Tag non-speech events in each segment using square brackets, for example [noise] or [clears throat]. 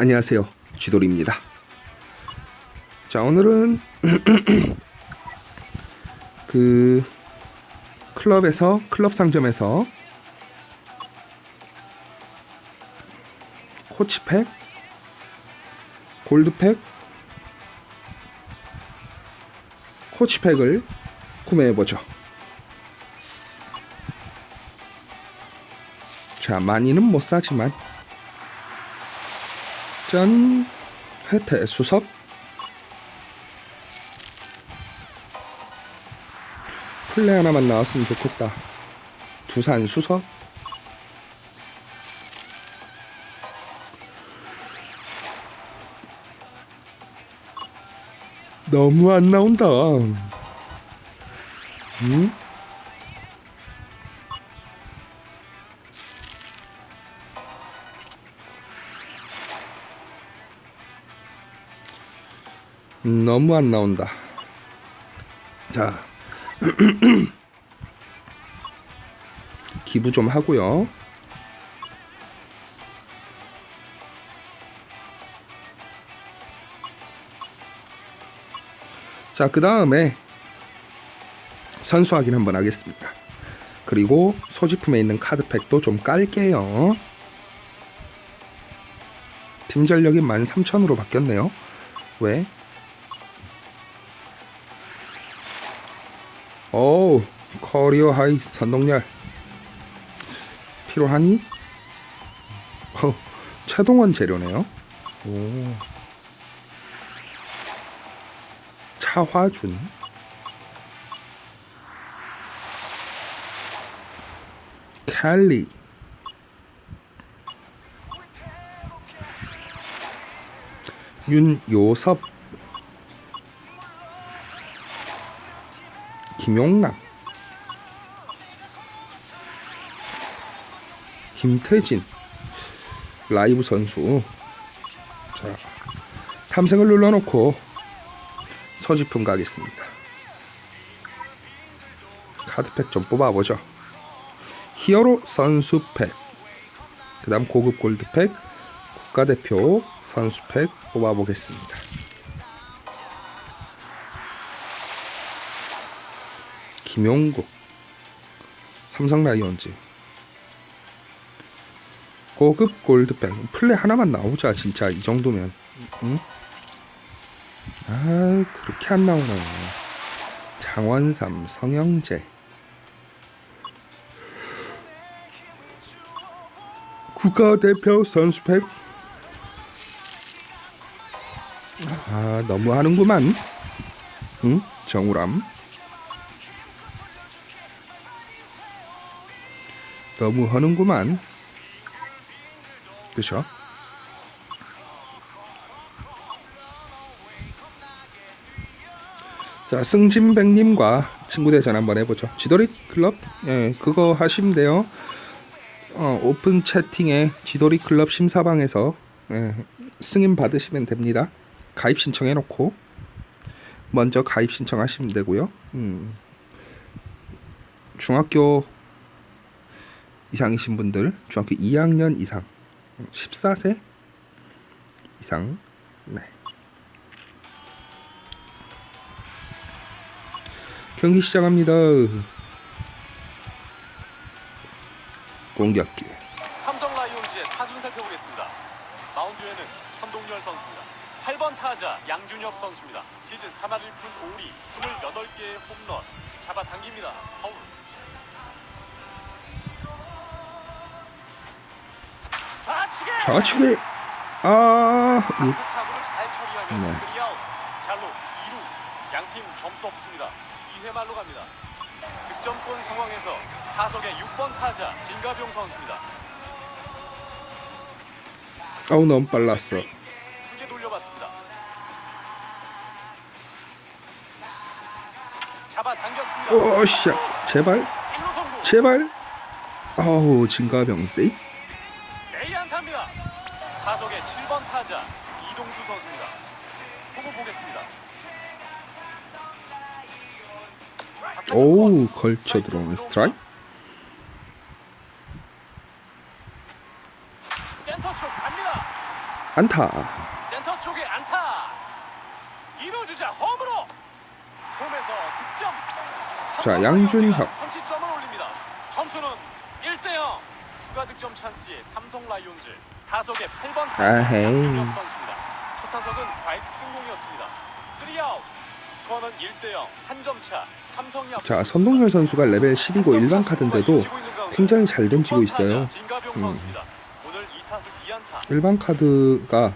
안녕하세요. 쥐돌입니다. 자, 오늘은 [clears throat] 그 클럽에서 클럽 상점에서 코치팩, 골드팩, 코치팩을 구매해 보죠. 자, 많이는 못 사지만 짠 혜태 수석. 플레 하나만 나왔으면 좋겠다. 두산 수석. 너무 안 나온다. 응? 너무 안 나온다. 자, [clears throat] 기부 좀 하고요. 자, 그 다음에 선수 확인 한번 하겠습니다. 그리고 소지품에 있는 카드팩도 좀 깔게요. 팀 전력이 13,000으로 바뀌었네요. 왜? 어우 커리어 하이 선동열 필요하니? 어, 최동원 재료네요. 오. 차화준. 캘리. 윤요섭 김용남 김태진 라이브 선수. 자 탐색을 눌러놓고 서지품 가겠습니다. 카드팩 좀 뽑아보죠. 히어로 선수팩 그 다음 고급 골드팩 국가대표 선수팩 뽑아보겠습니다 김용국 삼성 라이온즈. 고급 골드백. 플레 하나만 나오자 진짜. 이 정도면. 응? 아 그렇게 안 나오네 장원삼 성영재 국가대표 선수팩. 아 너무 하는구만. 응? 정우람 너무 하는구만. 그쵸? 자, 승진백님과 친구 대전 한번 해보죠. 지도리 클럽? 예, 그거 하시면 돼요. 어, 오픈 채팅에 지도리 클럽 심사방에서 예, 승인 받으시면 됩니다. 가입 신청해놓고 먼저 가입 신청하시면 되고요. 음, 중학교 이상이신 분들 중학교 2학년 이상 14세 이상 네. 경기 시작합니다 공격 기회 삼성 라이온즈의 타순 살펴보겠습니다. 마운드에는 선동열 선수입니다. 8번 타자 양준혁 선수입니다. 시즌 3할 1푼 5리 28개의 홈런 잡아당깁니다. 파울. 좌측에 아 처리하면서 네. 3아웃. 잘로 2루. 양팀 점수 없습니다. 2회 말로 갑니다. 득점권 상황에서 타석의 6번 타자 김가병 선수입니다. 아우 너무 빨랐어 크게 돌려봤습니다. 잡아당겼습니다. 오씨 제발 1루 성공. 제발 아우 진가병 안타입니다. 타석의 7번 타자 이동수 선수입니다. 보고 보겠습니다. 오우 걸쳐 들어오는 스트라이크 센터 쪽 갑니다. 안타. 센터 쪽에 안타. 1루 주자 홈으로. 홈에서 득점. 자, 양준혁. 선취점을 올립니다. 점수는 1대 0. 추가 득점 찬스에 삼성 라이온즈 타석의 8번 타자 아헤이. 선수입니다. 첫 타석은 좌익수 뜬공이었습니다. 3아웃. 스코어는 1대 0. 한 점 차. 삼성이 자, 선동열 선수가 레벨 10이고 일반 카드인데도 굉장히 잘 던지고 있어요. 음. 오늘 2타수 2안타. 일반 카드가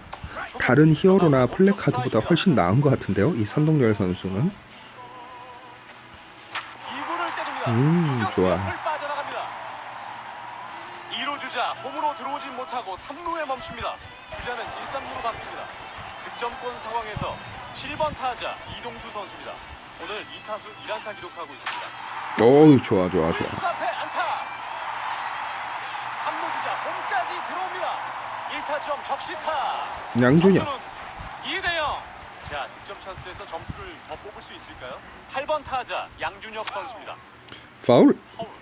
다른 히어로나 플랫 카드보다 훨씬 나은 것 같은데요. 이 선동열 선수는 2구를 때립니다. 음, 좋아. 주자 홈으로 들어오진 못하고 3루에 멈춥니다. 주자는 1, 3루로 바뀝니다. 득점권 상황에서 7번 타자 이동수 선수입니다. 오늘 2타수 1안타 기록하고 있습니다. 어우 좋아 좋아 좋아. 앞에 안타. 3루 주자 홈까지 들어옵니다. 1타점 적시타. 양준혁 2대 0. 자, 득점 찬스에서 점수를 더 뽑을 수 있을까요? 8번 타자 양준혁 선수입니다. 파울. 파울.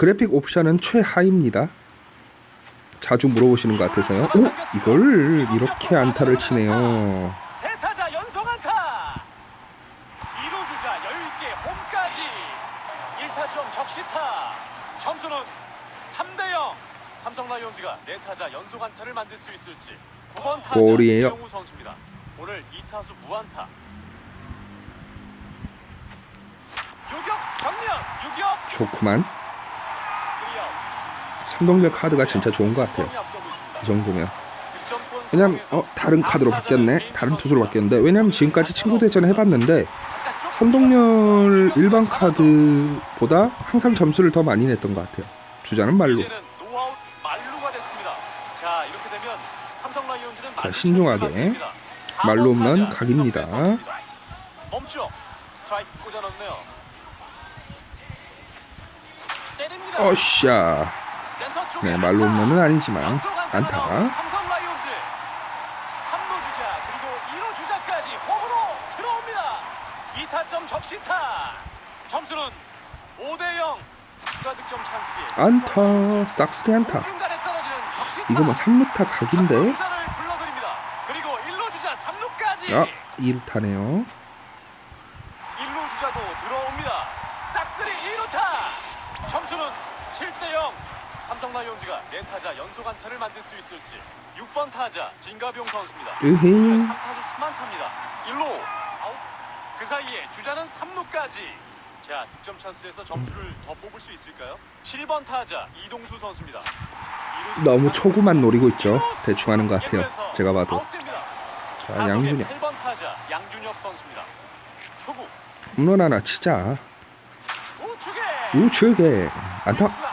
그래픽 옵션은 최하입니다. 자주 물어보시는 것 같아서요. 오 이걸 이렇게 안타를 치네요. 세 타자 연속 안타. 2루 주자 여유 있게 홈까지. 1타점 적시타. 점수는 3대 0. 삼성 라이온즈가 네 타자 연속 안타를 만들 수 있을지. 9번 타자. 김영우 선수입니다. 오늘 2타수 무안타. 유격 정면 유격 좋구만. 3아웃. 선동열 카드가 진짜 좋은 것 같아요. 이 정도면. 왜냐면 어 다른 카드로 바뀌었네. 다른 투수로 바뀌었는데 왜냐면 지금까지 친구 대전 해봤는데 선동열 일반 카드보다 항상 점수를 더 많이 냈던 것 같아요. 주자는 말로. 자 말루 신중하게. 홈런 타자 각입니다. 어샤. 네 말로. 홈런은 아니지만 안타가 안타. 삼성 라이온즈 3루 주자 그리고 2루 주자까지 홈으로 들어옵니다 2타점 적시타 점수는 5대0 추가 득점 찬스에 안타. 싹스리 이거 뭐 3루타 각인데. 주자를 불러드립니다 그리고 1루 주자 3루까지 아 2루타네요. 1루 주자도 들어옵니다 싹스리 2루타 점수는 7대0 삼성 라이온즈가 4타자 연속 안타를 만들 수 있을지 6번 타자 진가병 선수입니다 으헤이. 3타수 3안타입니다 1루 아웃 그 사이에 주자는 3루까지 자 득점 찬스에서 점수를 더 뽑을 수 있을까요? 7번 타자 이동수 선수입니다 너무 타자, 초구만 노리고 있죠. 대충 하는 것 같아요. 제가 봐도. 자 양준혁. 8번 타자 양준혁 선수입니다 초구 홈런 하나 치자. 우측에 우측에 안타.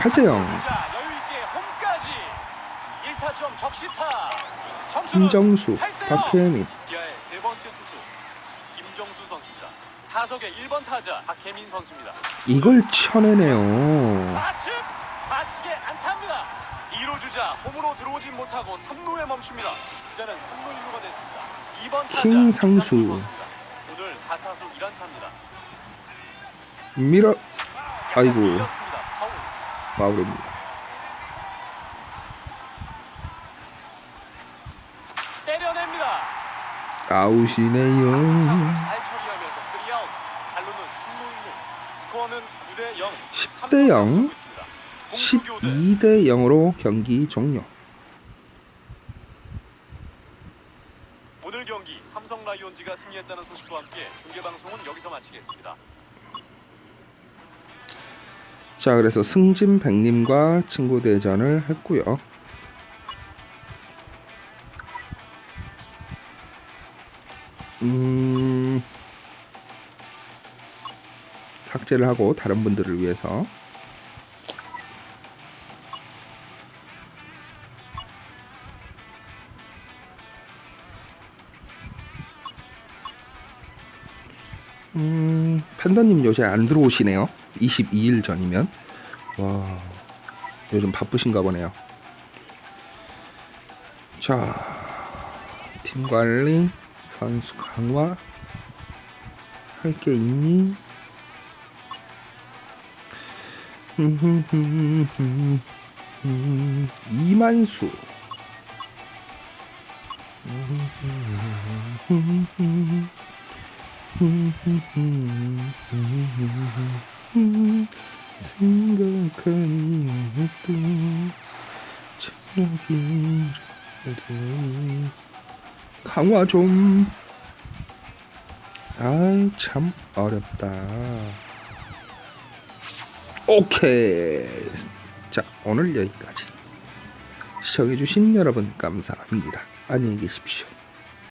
8대 0. 주자 여유 있게 홈까지 1타점 적시타 점수는 김정수, 8대 0. 박혜민. 기아의 세 번째 투수 김정수 선수입니다. 타석의 1번 타자 박혜민 선수입니다. 이걸 쳐내네요. 좌측 좌측에 안타입니다. 2루 주자 홈으로 들어오진 못하고 3루에 멈춥니다. 주자는 3루 1루가 됐습니다. 2번 타자 김상수. 김상수 선수입니다. 오늘 4타수 1안타입니다. 밀어. 아이고. 파울. 파울입니다. 때려냅니다. 아웃이네요. 잘 처리하면서 3아웃. 발로는 3루 1루. 스코어는 9대 0. 10대 0. 12대 0으로 경기 종료. 오늘 경기 삼성 라이온즈가 승리했다는 소식과 함께 중계 방송은 여기서 마치겠습니다. 자, 그래서 승진 백님과 친구 대전을 했고요. 음, 삭제를 하고 다른 분들을 위해서 음, 팬더님 요새 안 들어오시네요. 22일 전이면. 와, 요즘 바쁘신가 보네요. 자, 팀 관리, 선수 강화, 할 게 있니? 음, [laughs] 이만수 [laughs] 생각하니 또 저기 강화 좀. 아이 참 어렵다. 오케이. 자 오늘 여기까지. 시청해주신 여러분 감사합니다. 안녕히 계십시오